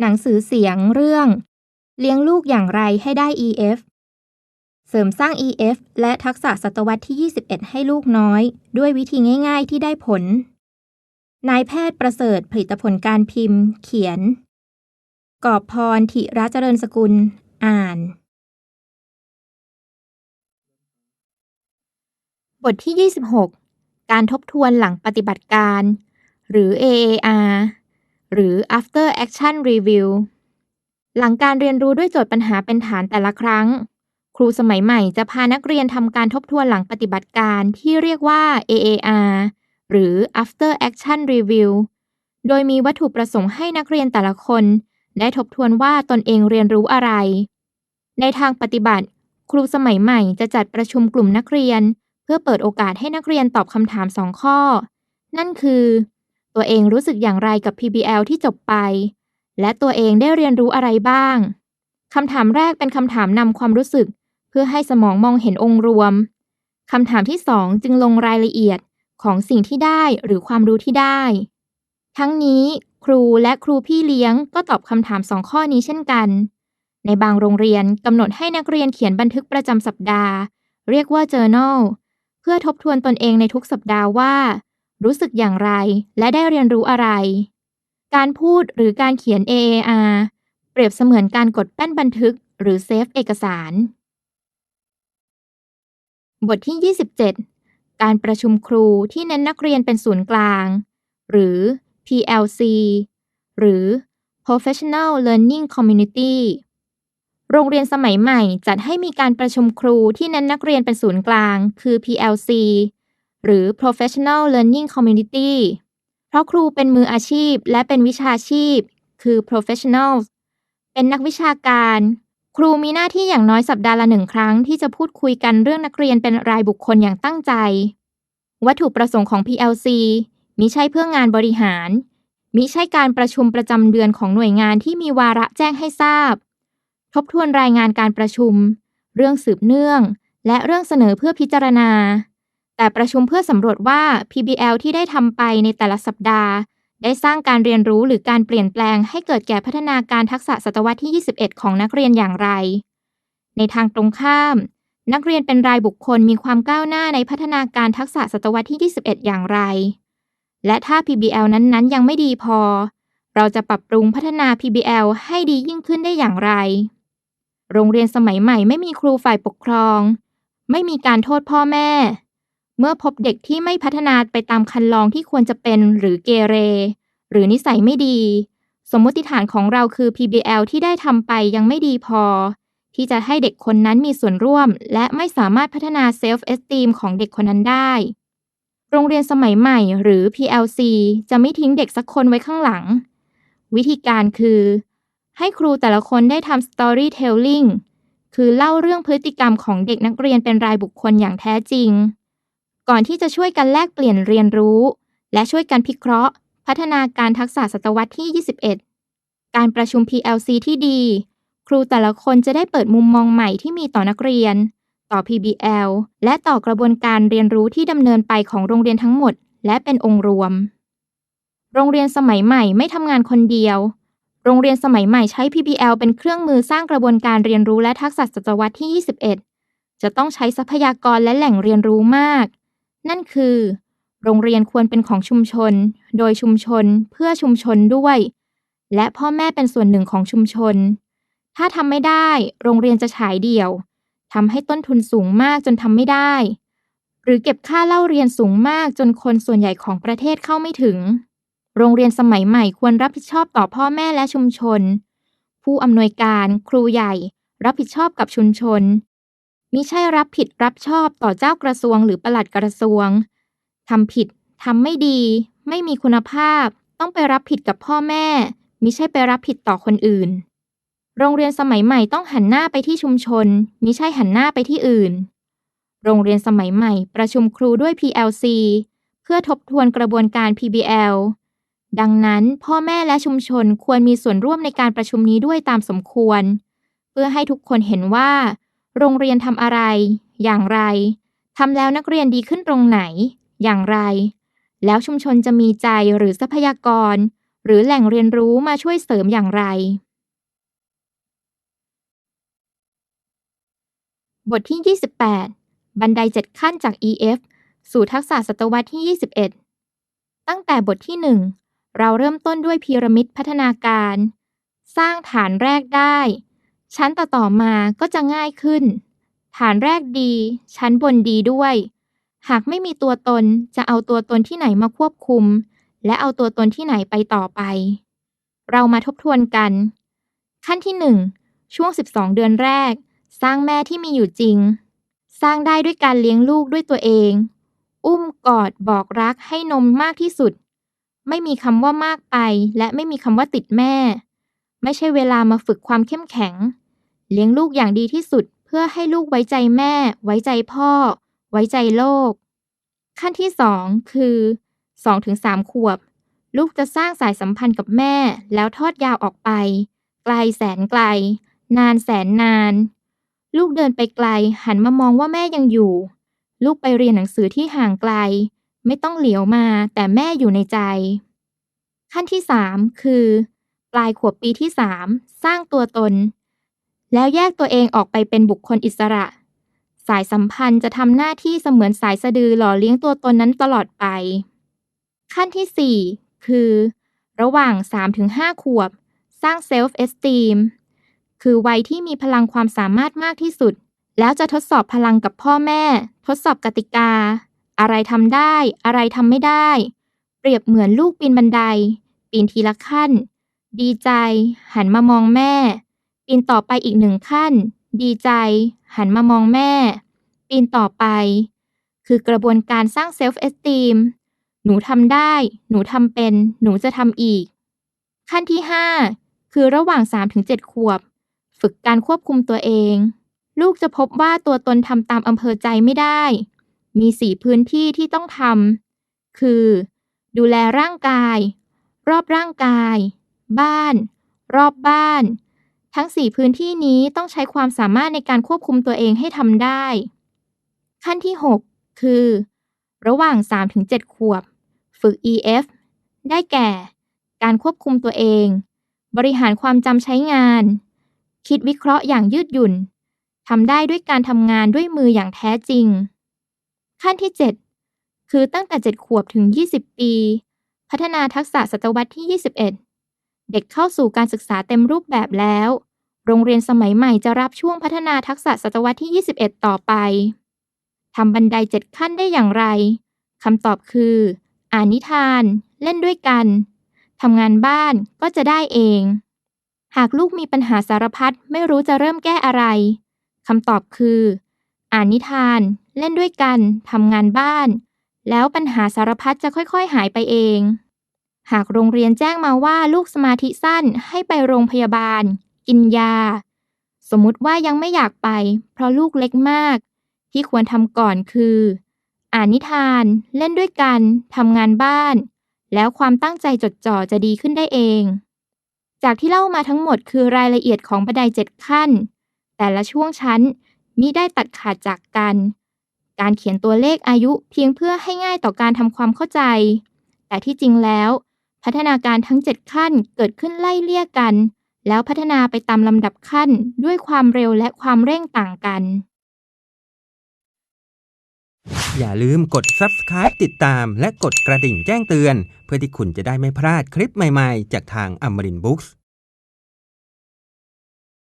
หนังสือเสียงเรื่อง เลี้ยงลูกอย่างไรให้ได้ EF เสริมสร้าง EF และทักษะศตวรรษที่ 21 ให้ลูกน้อย ด้วยวิธีง่าย ๆ ที่ได้ผล นายแพทย์ประเสริฐผลิตผลการพิมพ์ เขียน กอบพรธิระเจริญสกุล อ่าน บทที่ 26 การทบทวนหลังปฏิบัติการ หรือ AAR หรือ After Action Review หลังการเรียนรู้ด้วยโจทย์ปัญหาเป็นฐานแต่ละครั้ง ครูสมัยใหม่จะพานักเรียนทำการทบทวนหลังปฏิบัติการที่เรียกว่า AAR หรือ After Action Review โดยมีวัตถุประสงค์ให้นักเรียนแต่ละคน ได้ทบทวนว่าตนเองเรียนรู้อะไร ในทางปฏิบัติ ครูสมัยใหม่จะจัดประชุมกลุ่มนักเรียน เพื่อเปิดโอกาสให้นักเรียนตอบคำถามสองข้อ นั่นคือ ตัวเองรู้สึกอย่างไรกับ PBL ที่จบไป และตัวเองได้เรียนรู้อะไรบ้างคำถามแรกเป็นคำถามนำความรู้สึก เพื่อให้สมองมองเห็นองค์รวมคำถามที่สองจึงลงรายละเอียดของสิ่งที่ได้หรือความรู้ที่ได้ ทั้งนี้ครูและครูพี่เลี้ยงก็ตอบคำถามสองข้อนี้เช่นกัน ในบางโรงเรียนกำหนดให้นักเรียนเขียนบันทึกประจำสัปดาห์ เรียกว่า journal เพื่อทบทวนตนเองในทุกสัปดาห์ว่า รู้สึกอย่างไร และได้เรียนรู้อะไร การพูดหรือการเขียน AAR เปรียบเสมือนการกดแป้นบันทึก หรือเซฟเอกสาร บทที่ 27 การประชุมครูที่เน้นนักเรียนเป็นศูนย์กลาง หรือ PLC หรือ Professional Learning Community โรงเรียนสมัยใหม่จัดให้มีการประชุมครูที่เน้นนักเรียนเป็นศูนย์กลาง คือ PLC หรือ Professional Learning Community เพราะครูเป็นมืออาชีพและเป็นวิชาชีพ คือ Professionals เป็นนักวิชาการ ครูมีหน้าที่อย่างน้อยสัปดาห์ละหนึ่งครั้งที่จะพูดคุยกันเรื่องนักเรียนเป็นรายบุคคลอย่างตั้งใจ วัตถุประสงค์ของ PLC มิใช่เพื่องานบริหาร มิใช่การประชุมประจำเดือนของหน่วยงานที่มีวาระแจ้งให้ทราบ ทบทวนรายงานการประชุม เรื่องสืบเนื่อง และเรื่องเสนอเพื่อพิจารณา แต่ประชุมเพื่อสำรวจว่า PBL ที่ได้ทำไปในแต่ละสัปดาห์ ได้สร้างการเรียนรู้หรือการเปลี่ยนแปลงให้เกิดแก่พัฒนาการทักษะศตวรรษที่ 21 ของนักเรียนอย่างไร ในทางตรงข้าม นักเรียนเป็นรายบุคคลมีความก้าวหน้าในพัฒนาการทักษะศตวรรษที่ 21 อย่างไร และถ้า PBL นั้นๆ ยังไม่ดีพอ เราจะปรับปรุงพัฒนา PBL ให้ดียิ่งขึ้นได้อย่างไร โรงเรียนสมัยใหม่ไม่มีครูฝ่ายปกครอง ไม่มีการโทษพ่อแม่ เมื่อพบเด็กที่ไม่พัฒนาไปตามคันลองที่ควรจะเป็นหรือเกเร หรือนิสัยไม่ดี สมมติฐานของเราคือ PBL ที่ได้ทำไปยังไม่ดีพอ ที่จะให้เด็กคนนั้นมีส่วนร่วม และไม่สามารถพัฒนาเซลฟ์เอสตีมของเด็กคนนั้นได้ โรงเรียนสมัยใหม่หรือ PLC จะไม่ทิ้งเด็กสักคนไว้ข้างหลัง วิธีการคือ ให้ครูแต่ละคนได้ทำ storytelling คือเล่าเรื่องพฤติกรรมของเด็กนักเรียนเป็นรายบุคคลอย่างแท้จริง ก่อนที่จะช่วยกันแลกเปลี่ยนเรียนรู้ และช่วยกันพิเคราะห์ พัฒนาการทักษะศตวรรษที่ 21 การประชุม PLC ที่ดี ครูแต่ละคนจะได้เปิดมุมมองใหม่ที่มีต่อนักเรียน ต่อ PBL และต่อกระบวนการเรียนรู้ที่ดำเนินไปของโรงเรียนทั้งหมด และเป็นองค์รวม โรงเรียนสมัยใหม่ไม่ทำงานคนเดียว โรงเรียนสมัยใหม่ใช้ PBL เป็นเครื่องมือสร้างกระบวนการเรียนรู้และทักษะศตวรรษที่ 21 จะต้องใช้ทรัพยากรและแหล่งเรียนรู้มาก นั่นคือ โรงเรียนควรเป็นของชุมชน โดยชุมชนเพื่อชุมชนด้วย และพ่อแม่เป็นส่วนหนึ่งของชุมชน ถ้าทำไม่ได้ โรงเรียนจะฉายเดี่ยวทำให้ต้นทุนสูงมากจนทำไม่ได้ หรือเก็บค่าเล่าเรียนสูงมากจนคนส่วนใหญ่ของประเทศเข้าไม่ถึง โรงเรียนสมัยใหม่ควรรับผิดชอบต่อพ่อแม่และชุมชน ผู้อำนวยการ ครูใหญ่ รับผิดชอบกับชุมชน มิใช่รับผิดรับชอบต่อเจ้ากระทรวงหรือปลัดกระทรวงทำผิดทำไม่ดี ไม่มีคุณภาพ ต้องไปรับผิดกับพ่อแม่มิใช่ไปรับผิดต่อคนอื่น โรงเรียนสมัยใหม่ต้องหันหน้าไปที่ชุมชนมิใช่หันหน้าไปที่อื่น โรงเรียนสมัยใหม่ ประชุมครูด้วย PLC เพื่อทบทวนกระบวนการ PBL ดังนั้นพ่อแม่และชุมชนควรมีส่วนร่วมในการประชุมนี้ด้วยตามสมควร เพื่อให้ทุกคนเห็นว่า โรงเรียนทำอะไร อย่างไรทำแล้วนักเรียนดีขึ้นตรงไหน อย่างไร แล้วชุมชนจะมีใจหรือทรัพยากร หรือแหล่งเรียนรู้มาช่วยเสริมอย่างไร บทที่ 28 บันได7ขั้นจาก EF สู่ทักษะศตวรรษที่ 21 ตั้งแต่บทที่ 1 เราเริ่มต้นด้วยพีระมิดพัฒนาการ สร้างฐานแรกได้ ชั้นต่อๆมาก็จะง่ายขึ้น ฐานแรกดี ชั้นบนดีด้วย หากไม่มีตัวตนจะเอาตัวตนที่ไหนมาควบคุม และเอาตัวตนที่ไหนไปต่อไป เรามาทบทวนกัน ขั้นที่ 1 ช่วง 12 เดือนแรก สร้างแม่ที่มีอยู่จริง สร้างได้ด้วยการเลี้ยงลูกด้วยตัวเอง อุ้มกอดบอกรักให้นมมากที่สุด ไม่มีคำว่ามากไป และไม่มีคำว่าติดแม่ ไม่ใช่เวลามาฝึกความเข้มแข็ง เลี้ยงลูกอย่างดีที่สุดเพื่อให้ลูกไว้ใจแม่ ไว้ใจพ่อ ไว้ใจโลก ขั้นที่ 2 คือ 2-3 ขวบ ลูกจะสร้างสายสัมพันธ์กับแม่ แล้วทอดยาวออกไป ไกลแสนไกล นานแสนนาน ลูกเดินไปไกล หันมามองว่าแม่ยังอยู่ ลูกไปเรียนหนังสือที่ห่างไกล ไม่ต้องเหลียวมาแต่แม่อยู่ในใจ ขั้นที่ 3 คือ ปลายขวบปีที่ 3 สร้างตัวตน แล้วแยกตัวเองออกไปเป็นบุคคลอิสระ สายสัมพันธ์จะทำหน้าที่เสมือนสายสะดือหล่อเลี้ยงตัวตนนั้นตลอดไป ขั้นที่ 4 คือ ระหว่าง 3-5 ขวบ สร้างเซลฟ์เอสตีมคือวัยที่มีพลังความสามารถมากที่สุด แล้วจะทดสอบพลังกับพ่อแม่ ทดสอบกติกา อะไรทำได้ อะไรทำไม่ได้ เปรียบเหมือนลูกปีนบันได ปีนทีละขั้น ดีใจ หันมามองแม่ ปีนต่อไปอีกหนึ่งขั้น ดีใจ หันมามองแม่ ปีนต่อไป คือกระบวนการสร้างเซลฟ์เอสตีมหนูทำได้ หนูทำเป็น หนูจะทำอีก ขั้นที่ 5 คือระหว่าง 3-7 ขวบ ฝึกการควบคุมตัวเอง ลูกจะพบว่าตัวตนทำตามอำเภอใจไม่ได้ มีสี่พื้นที่ที่ต้องทำคือ ดูแลร่างกาย รอบร่างกาย บ้าน รอบบ้าน ทั้งสี่พื้นที่นี้ต้องใช้ความสามารถในการควบคุมตัวเองให้ทำได้ ขั้นที่ 6 คือ ระหว่าง 3-7 ขวบ ฝึก EF ได้แก่ การควบคุมตัวเอง บริหารความจำใช้งาน คิดวิเคราะห์อย่างยืดหยุ่นทำได้ด้วยการทำงานด้วยมืออย่างแท้จริง ขั้นที่ 7 คือตั้งแต่ 7 ขวบถึง 20 ปี พัฒนาทักษะศตวรรษที่ 21 เด็กเข้าสู่การศึกษาเต็มรูปแบบแล้ว โรงเรียนสมัยใหม่จะรับช่วงพัฒนาทักษะศตวรรษที่ 21 ต่อไปทำบันได7ขั้นได้อย่างไรคำตอบคือ อ่านนิทาน เล่นด้วยกันทำงานบ้านก็จะได้เอง หากลูกมีปัญหาสารพัดไม่รู้จะเริ่มแก้อะไรคำตอบคือ อ่านนิทาน เล่นด้วยกันทำงานบ้าน แล้วปัญหาสารพัดจะค่อยๆ หายไปเอง หากโรงเรียนแจ้งมาว่าลูกสมาธิสั้นให้ไปโรงพยาบาล กินยา สมมุติว่ายังไม่อยากไป เพราะลูกเล็กมาก ที่ควรทำก่อนคือ อ่านนิทาน เล่นด้วยกันทำงานบ้าน แล้วความตั้งใจจดจ่อจะดีขึ้นได้เอง จากที่เล่ามาทั้งหมดคือรายละเอียดของบันไดเจ็ดขั้น แต่ละช่วงชั้นมิได้ตัดขาดจากกัน การเขียนตัวเลขอายุเพียงเพื่อให้ง่ายต่อการทำความเข้าใจ แต่ที่จริงแล้ว พัฒนาการทั้ง 7 ขั้นเกิดขึ้นไล่เลี่ยกัน แล้วพัฒนาไปตามลำดับขั้นด้วยความเร็วและความเร่งต่างกัน อย่าลืมกด subscribe ติดตามและกดกระดิ่งแจ้งเตือน เพื่อที่คุณจะได้ไม่พลาดคลิปใหม่ๆ จากทางอมรินบุ๊กส์